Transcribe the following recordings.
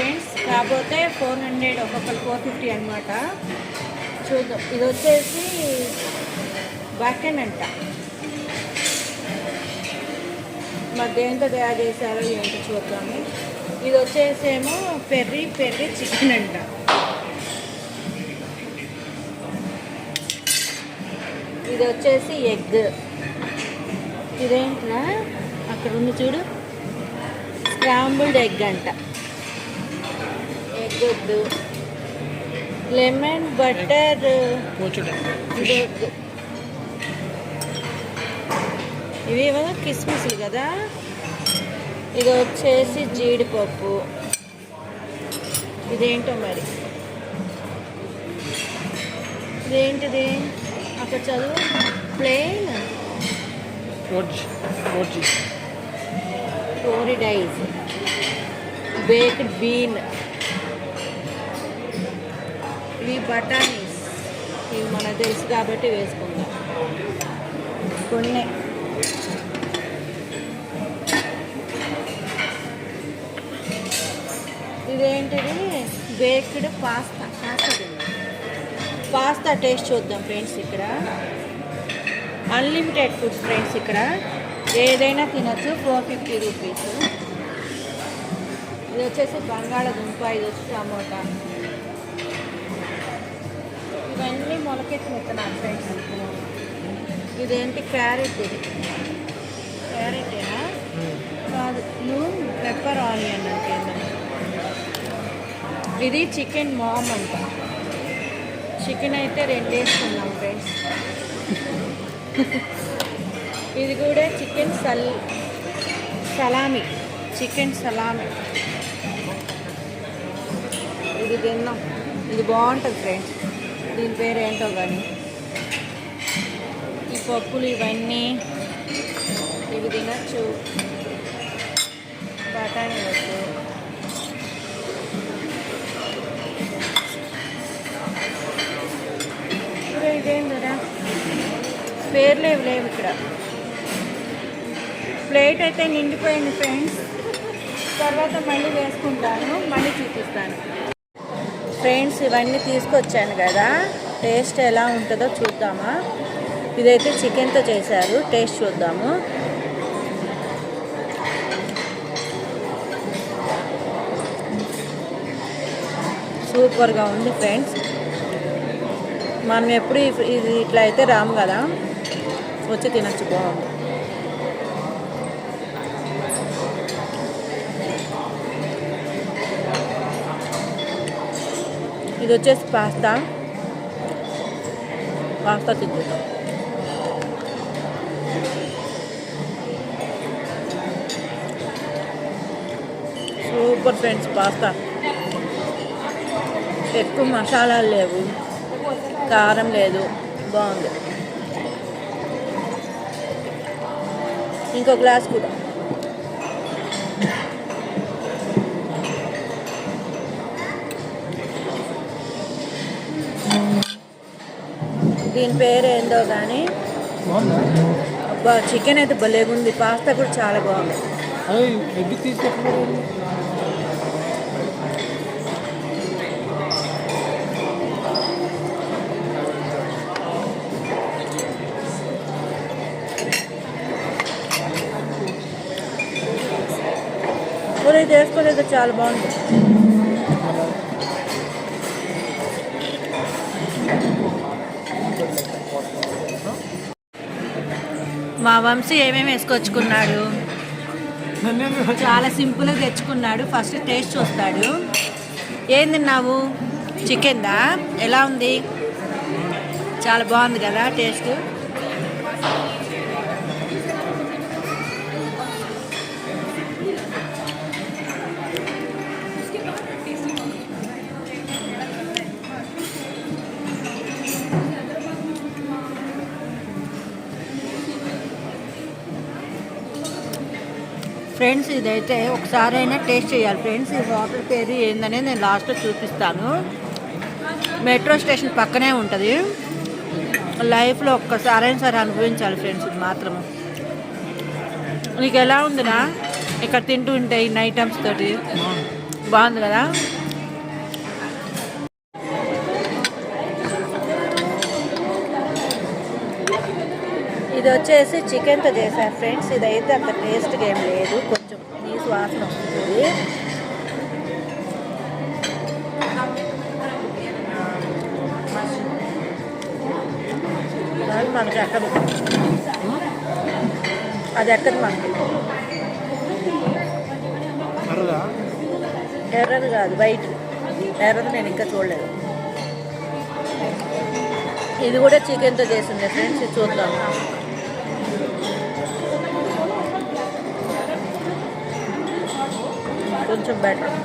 Friends కాకపోతే four hundred ఒక్కొక్కరు four fifty అనమాట చూద్దాం. ఇది వచ్చేసి బకెన్ అంట. మరి దేంతో తయారు చేశారో ఏంటో చూద్దాము. ఇది వచ్చేసేమో పెర్రీ పెర్రీ చికెన్ అంట. ఇది వచ్చేసి ఎగ్. ఇదేంట అక్కడ ఉంది చూడు. స్క్రాంబుల్డ్ ఎగ్ అంట. వద్దు లెమన్ బటర్ ఇవి ఏమో కిస్మిస్లు కదా? ఇది వచ్చేసి జీడిపప్పు. ఇదేంటో మరి? ఇదేంటిది? అక్కడ చదువు. ప్లెయిన్? టోరిడైజ్ బేక్డ్ బీన్. ఇవి బటానీస్ ఇవి మనకు తెలుసు కాబట్టి వేసుకుందాం. కొన్ని. ఇదేంటిది? Baked pasta. Pasta pasta taste చూద్దాం ఫ్రెండ్స్ ఇక్కడ. అన్లిమిటెడ్ ఫుడ్స్ ఫ్రెండ్స్ ఇక్కడ. ఏదైనా తినచ్చు. ఫోర్ ఫిఫ్టీ రూపీస్ ఇది వచ్చేసి బంగాళదుంప ఇది వచ్చి టమోటా. ఇవన్నీ మొలకెత్తిన విత్తనాలు ఫ్రెండ్స్ ఇదేంటి క్యారెట్ ఇది? క్యారెటేనా కాదు నూన్ పెప్పర్ ఆనియన్ అంటే ఇది చికెన్ మామ్ అంట. చికెన్ అయితే రెండు వేసుకున్నాం ఫ్రెండ్స్ ఇది కూడా చికెన్ సల్ సలామి చికెన్ సలామి ఇది తిన్నాం. ఇది బాగుంటుంది ఫ్రెండ్స్ దీని పేరు ఏంటో కానీ ఈ పప్పులు ఇవన్నీ ఇవి తినచ్చు బఠానీ వద్దు ఇప్పుడు ఇదేం కదా? పేర్లు ఏవి లేవు ఇక్కడ. ప్లేట్ అయితే నిండిపోయింది ఫ్రెండ్స్. తర్వాత మళ్ళీ వేసుకుంటాను మళ్ళీ చూపిస్తాను. ఫ్రెండ్స్ ఇవన్నీ తీసుకొచ్చాను కదా. టేస్ట్ ఎలా ఉంటుందో చూద్దామా. ఇదైతే చికెన్తో చేశారు. టేస్ట్ చూద్దాము. సూపర్గా ఉంది ఫ్రెండ్స్. మనం ఎప్పుడు ఇది ఇట్లా అయితే రాము కదా. వచ్చి తినచ్చు బాగుంది. ఇది వచ్చేసి పాస్తా. పాస్తా తింటున్నాం. Super friends pasta. ఎక్కువ మసాలాలు లేవు. కారం లేదు. బాగుంది. ఇంకో గ్లాస్ కూడా. దీని పేరు ఏందో కానీ అబ్బా చికెన్ అయితే భలేగుంది పాస్తా కూడా చాలా బాగుంది. ఇది వేసుకోలేదు చాలా బాగుంది. మా వంశీ ఏమేమి వేసుకొచ్చుకున్నాడు? చాలా సింపుల్గా తెచ్చుకున్నాడు. ఫస్ట్ టేస్ట్ చూస్తాడు. ఏం తిన్నావు? చికెన్దా ఎలా ఉంది? చాలా బాగుంది కదా టేస్ట్. ఫ్రెండ్స్ ఇదైతే ఒకసారి అయినా టేస్ట్ చేయాలి. ఫ్రెండ్స్ ఈ హోటల్ పేరు ఏందనేది నేను లాస్ట్లో చూపిస్తాను. మెట్రో స్టేషన్ పక్కనే ఉంటుంది. లైఫ్లో ఒక్కసారైనా సరే అనుభవించాలి ఫ్రెండ్స్ ఇది మాత్రం. నీకు ఎలా ఉందినా ఇక్కడ తింటూ ఉంటే ఇన్ని ఐటమ్స్ తోటి? బాగుంది కదా? ఇది వచ్చేసి చికెన్తో చేశారు ఫ్రెండ్స్. ఇదైతే అంత టేస్ట్గా ఏం లేదు. కొంచెం నీసు వాసన వస్తుంది. మనకి ఎక్కదు. అది ఎక్కదు మనకి. ఎర్రది? కాదు వైట్. ఎర్రది నేను ఇంకా చూడలేదు. ఇది కూడా చికెన్తో చేసింది ఫ్రెండ్స్. ఇది కొంచెం బెటర్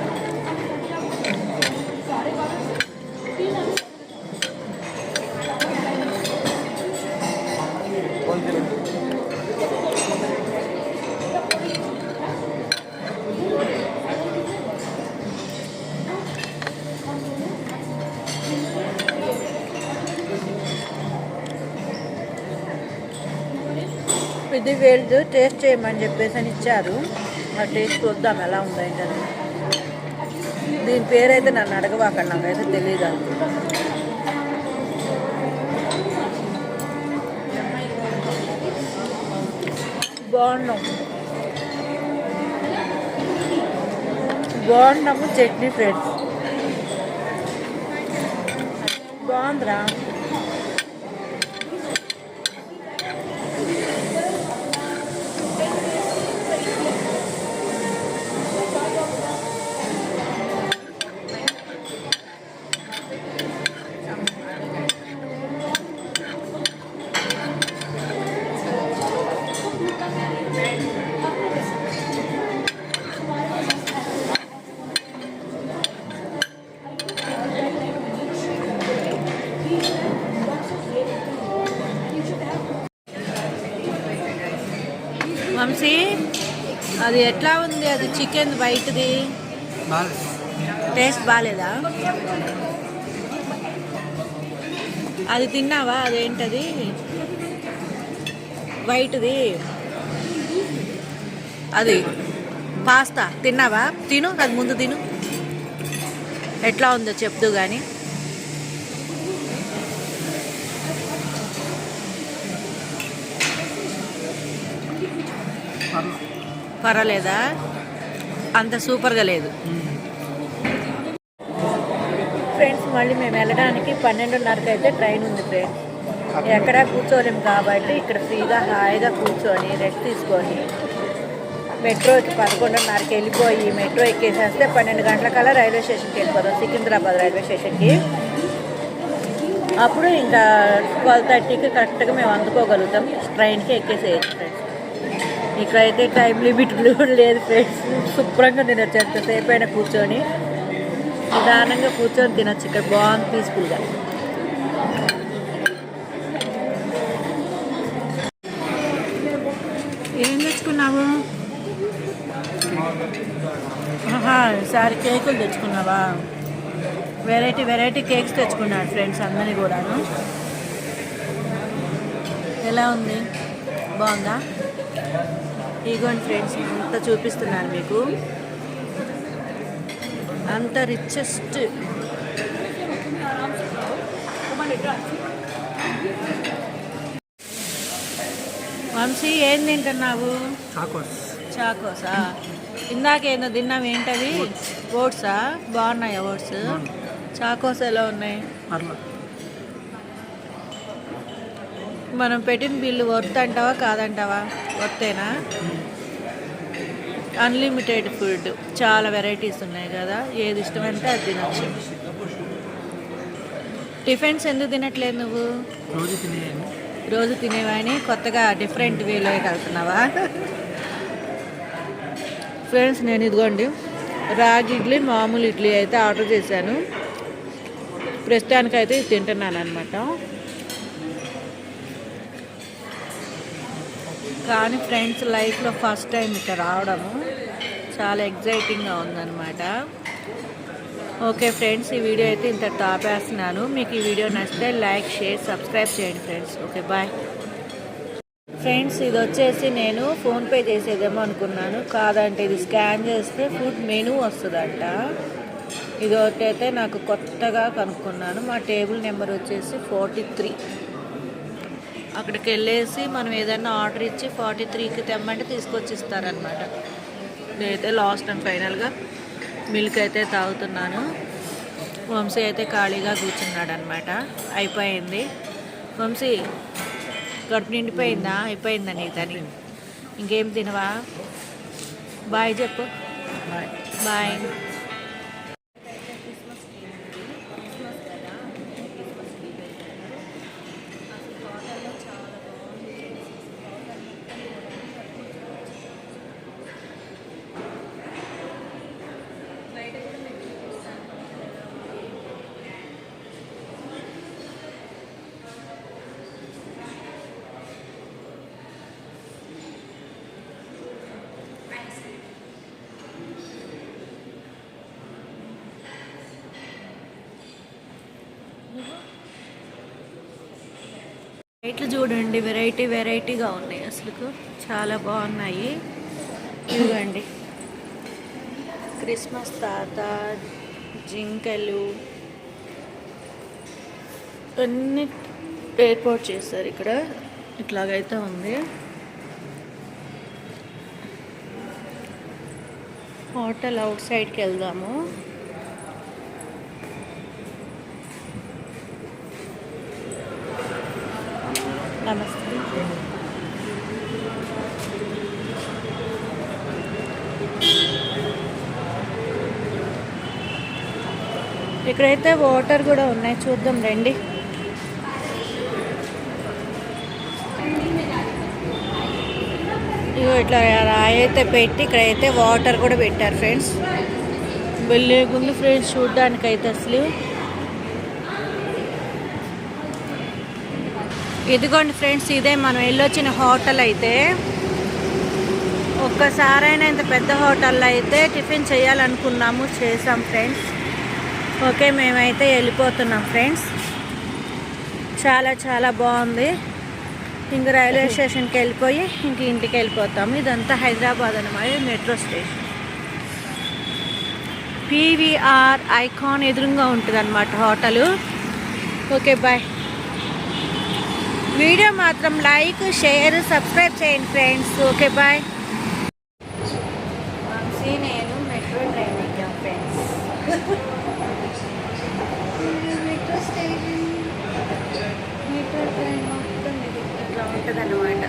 ఇది వీళ్ళు టేస్ట్ చేయమని చెప్పేసి అని ఇచ్చారు. ఆ టేస్ట్ చూద్దాం ఎలా ఉందో ఏంటని దీని పేరైతే నన్ను అడగవాకండి నాకైతే తెలియదు బాగున్నాం. బాగున్నాము చట్నీ ఫ్రెండ్స్. బాగుందిరా. అది ఎట్లా ఉంది? అది చికెన్ వైట్ది టేస్ట్ బాగాలేదా అది తిన్నావా? అదేంటది? వైట్ది అది పాస్తా తిన్నావా? తిను అది ముందు తిను. ఎట్లా ఉందో చెప్దు కానీ పర్వాలేదా? అంత సూపర్గా లేదు. ఫ్రెండ్స్ మళ్ళీ మేము వెళ్ళడానికి పన్నెండున్నరకి అయితే ట్రైన్ ఉంది ఫ్రెండ్స్. ఎక్కడ కూర్చోలేము కాబట్టి ఇక్కడ ఫ్రీగా హాయిగా కూర్చొని రెస్ట్ తీసుకొని మెట్రోకి పదకొండున్నరకి వెళ్ళిపోయి మెట్రో ఎక్కేసేస్తే పన్నెండు గంటలకల్లా రైల్వే స్టేషన్కి వెళ్ళిపోతాం సికింద్రాబాద్ రైల్వే స్టేషన్కి. అప్పుడు ఇంకా ట్వెల్వ్ థర్టీకి కరెక్ట్గా మేము అందుకోగలుగుతాం ట్రైన్కి ఎక్కేసేయచ్చు ఫ్రెండ్స్. ఇక్కడైతే టైం లిమిట్ కూడా లేదు ఫ్రెండ్స్ శుభ్రంగా తినొచ్చు ఎంతసేపు అయినా కూర్చొని నిదానంగా కూర్చొని తినొచ్చు ఇక్కడ. బాగుంది పీస్ఫుల్గా ఏం తెచ్చుకున్నావు? ఆహా ఈసారి కేకులు తెచ్చుకున్నావా? వెరైటీ వెరైటీ కేక్స్ తెచ్చుకున్నాడు ఫ్రెండ్స్ అందరినీ కూడాను. ఎలా ఉంది? బాగుందా? ఇగోండి ఫ్రెండ్స్ అంత చూపిస్తున్నాను మీకు. అంత రిచెస్ట్ వంశీ ఏం తింటున్నావు? చాకోస్. చాకోసా ఇందాకేందో తిన్నాం ఏంటవి ఓట్సా. బాగున్నాయా ఓట్స్? చాకోస్ ఎలా ఉన్నాయి? మనం పెట్టిన బిల్లు వర్త్ అంటావా కాదంటావా? వర్తేనా? అన్లిమిటెడ్ ఫుడ్ చాలా వెరైటీస్ ఉన్నాయి కదా. ఏది ఇష్టమంటే అది తినచ్చు. టిఫిన్స్ ఎందుకు తినట్లేదు నువ్వు? రోజు తినేయండి రోజు తినేవాని కొత్తగా డిఫరెంట్ వేలో వెళ్తున్నావా? ఫ్రెండ్స్ నేను ఇదిగోండి. రాగి ఇడ్లీ మామూలు ఇడ్లీ అయితే ఆర్డర్ చేశాను. ప్రస్తుతానికైతే ఇది తింటున్నాను అనమాట కానీ ఫ్రెండ్స్ లైఫ్లో ఫస్ట్ టైం ఇక్కడ రావడము చాలా ఎగ్జైటింగ్గా ఉందన్నమాట. ఓకే ఫ్రెండ్స్ ఈ వీడియో అయితే ఇంత తాపేస్తున్నాను. మీకు ఈ వీడియో నచ్చితే లైక్ షేర్ సబ్స్క్రైబ్ చేయండి ఫ్రెండ్స్. Okay bye. ఫ్రెండ్స్ ఇది వచ్చేసి నేను ఫోన్పే చేసేదేమో అనుకున్నాను. కాదంటే ఇది స్కాన్ చేస్తే ఫుడ్ మెనూ వస్తుందంట. ఇది ఒకటైతే నాకు కొత్తగా కనుక్కున్నాను. మా టేబుల్ నెంబర్ వచ్చేసి ఫార్టీ త్రీ. అక్కడికి వెళ్ళేసి మనం ఏదైనా ఆర్డర్ ఇచ్చి ఫార్టీ త్రీకి తెమ్మంటే తీసుకొచ్చి ఇస్తారనమాట నేనైతే లాస్ట్ అండ్ ఫైనల్గా మిల్క్ అయితే తాగుతున్నాను. వంశీ అయితే ఖాళీగా కూర్చున్నాడు అనమాట అయిపోయింది. వంశీ కడుపు నిండిపోయిందా? అయిపోయిందా నీ తని? ఇంకేం తినవా? బాయ్ చెప్పు. బాయ్. బాయ్. లైట్లు చూడండి వెరైటీ వెరైటీగా ఉన్నాయి అసలు చాలా బాగున్నాయి. చూడండి క్రిస్మస్ తాత జింకలు అన్ని ఏర్పాటు చేస్తారు ఇక్కడ. ఇట్లాగైతే ఉంది. హోటల్ అవుట్ సైడ్కి వెళ్దాము. ఇక్కడైతే వాటర్ కూడా ఉన్నాయి. చూద్దాం రండి. ఇగో ఇట్లా రాయి అయితే పెట్టి ఇక్కడైతే వాటర్ కూడా పెట్టారు ఫ్రెండ్స్. వెళ్ళేగుంది ఫ్రెండ్స్ చూడ్డానికి అయితే అసలు. ఇదిగోండి ఫ్రెండ్స్ ఇదే మనం వెళ్ళొచ్చిన హోటల్ అయితే. ఒక్కసారైనా ఇంత పెద్ద హోటల్లో అయితే టిఫిన్ చేయాలనుకున్నాము చేసాం ఫ్రెండ్స్. ఓకే మేమైతే వెళ్ళిపోతున్నాం ఫ్రెండ్స్. చాలా చాలా బాగుంది. ఇంక రైల్వే స్టేషన్కి వెళ్ళిపోయి ఇంక ఇంటికి వెళ్ళిపోతాము ఇదంతా హైదరాబాద్ అనమాట మెట్రో స్టేషన్. పీవీఆర్ ఐకాన్ ఎదురుగా ఉంటుంది అనమాట హోటలు. Okay bye. వీడియో మాత్రం లైక్ షేర్ సబ్స్క్రైబ్ చేయండి ఫ్రెండ్స్. ఓకే బాయ్ వంశీ నేను మెట్రో ట్రైన్ ఎక్కాం ఫ్రెండ్స్ మెట్రో స్టేషన్